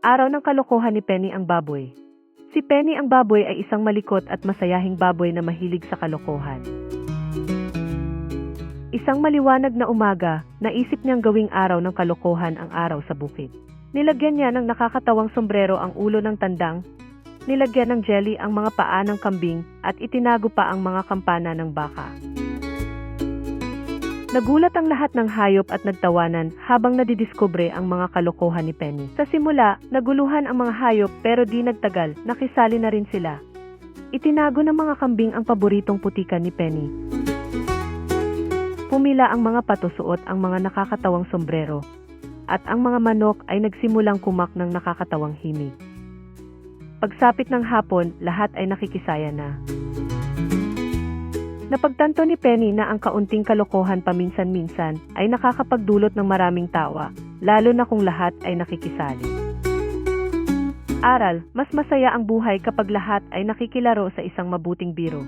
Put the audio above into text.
Araw ng kalokohan ni Penny ang baboy. Si Penny ang baboy ay isang malikot at masayahing baboy na mahilig sa kalokohan. Isang maliwanag na umaga, naisip niyang gawing araw ng kalokohan ang araw sa bukid. Nilagyan niya ng nakakatawang sombrero ang ulo ng tandang, nilagyan ng jelly ang mga paa ng kambing at itinago pa ang mga kampana ng baka. Nagulat ang lahat ng hayop at nagtawanan habang nadidiskubre ang mga kalokohan ni Penny. Sa simula, naguluhan ang mga hayop pero di nagtagal, nakisali na rin sila. Itinago ng mga kambing ang paboritong putikan ni Penny. Pumila ang mga patusuot ang mga nakakatawang sombrero at ang mga manok ay nagsimulang kumak ng nakakatawang himig. Pagsapit ng hapon, lahat ay nakikisaya na. Napagtanto ni Penny na ang kaunting kalokohan paminsan-minsan ay nakakapagdulot ng maraming tawa, lalo na kung lahat ay nakikisali. Aral, mas masaya ang buhay kapag lahat ay nakikilaro sa isang mabuting biro.